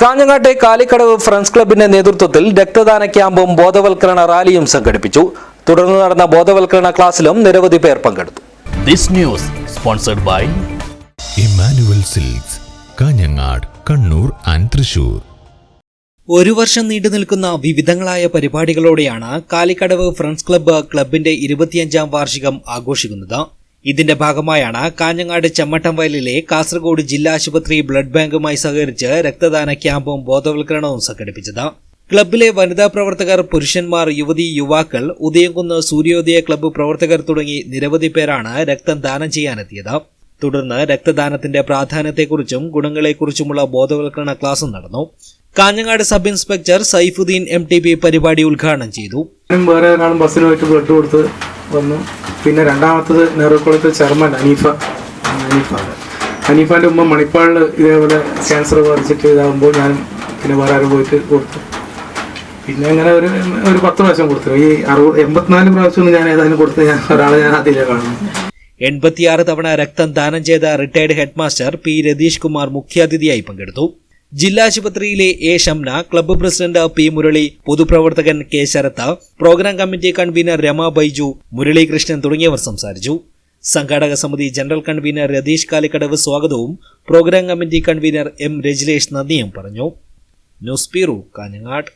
കാഞ്ഞങ്ങാട്ടെ Kalikkadavu friends ക്ലബിന്റെ നേതൃത്വത്തിൽ രക്തദാന ക്യാമ്പും ബോധവൽക്കരണ റാലിയും സംഘടിപ്പിച്ചു. തുടർന്ന് നടന്ന ബോധവൽക്കരണ ക്ലാസ്സിലും നിരവധി പേർ പങ്കെടുത്തു. This news sponsored by Immanuel Silks Kanhangad Kannur and Thrissur. ഒരു വർഷം നീണ്ടു നിൽക്കുന്ന വിവിധങ്ങളായ പരിപാടികളോടെയാണ് കാലിക്കടവ് ഫ്രണ്ട്സ് ക്ലബ്ബ് ക്ലബിന്റെ ഇരുപത്തിയഞ്ചാം വാർഷികം ആഘോഷിക്കുന്നത്. ഇതിന്റെ ഭാഗമായാണ് കാഞ്ഞങ്ങാട് ചെമ്മട്ടം വയലിലെ കാസർഗോഡ് ജില്ലാ ആശുപത്രി ബ്ലഡ് ബാങ്കുമായി സഹകരിച്ച് രക്തദാന ക്യാമ്പും ബോധവൽക്കരണവും സംഘടിപ്പിച്ചത്. ക്ലബിലെ വനിതാ പ്രവർത്തകർ പുരുഷന്മാർ യുവതി യുവാക്കൾ ഉദയംകുന്ന് സൂര്യോദയ ക്ലബ്ബ് പ്രവർത്തകർ തുടങ്ങി നിരവധി പേരാണ് രക്തം ദാനം ചെയ്യാനെത്തിയത്. തുടർന്ന് രക്തദാനത്തിന്റെ പ്രാധാന്യത്തെക്കുറിച്ചും ഗുണങ്ങളെക്കുറിച്ചുമുള്ള ബോധവൽക്കരണ ക്ലാസും നടന്നു. Kanhangad sub inspector Saifuddeen M T P പരിപാടി ഉദ്ഘാടനം ചെയ്തു. വേറെ ബസ്സിന് പോയിട്ട് ബ്ലഡ് കൊടുത്ത് വന്നു. പിന്നെ രണ്ടാമത്തത് നെഹ്റുക്കുളത്ത് ചെയർമാൻ അനീഫ. അനീഫ അനീഫാന്റെ ഉമ്മ മണിപ്പാളിൽ ഇതേപോലെ ക്യാൻസർ ബാധിച്ചിട്ട് ഇതാകുമ്പോൾ ഞാൻ പിന്നെ വേറെ ആരും പോയിട്ട് കൊടുത്തു. പിന്നെ അങ്ങനെ ഒരു ഒരു പത്ത് പ്രാവശ്യം കൊടുത്തു. ഈ അറുപത് എൺപത്തിനാല് പ്രാവശ്യം ഞാൻ ഏതായാലും കൊടുത്ത് ഞാൻ ഒരാളെ ഞാൻ അതിലേ കാണുന്നു. എൺപത്തിയാറ് തവണ രക്തം ദാനം ചെയ്ത retired headmaster P Ratheesh Kumar മുഖ്യാതിഥിയായി പങ്കെടുത്തു. ജില്ലാ ആശുപത്രിയിലെ A Shamna club president P Murali പൊതുപ്രവർത്തകൻ K Sarath programme committee convener Rama Baiju Muralikrishnan തുടങ്ങിയവർ സംസാരിച്ചു. സംഘാടക സമിതി ജനറൽ കൺവീനർ രതീഷ് കാലിക്കടവ് സ്വാഗതവും programme committee convener M Rajilesh നന്ദിയും പറഞ്ഞു. News bureau Kanhangad.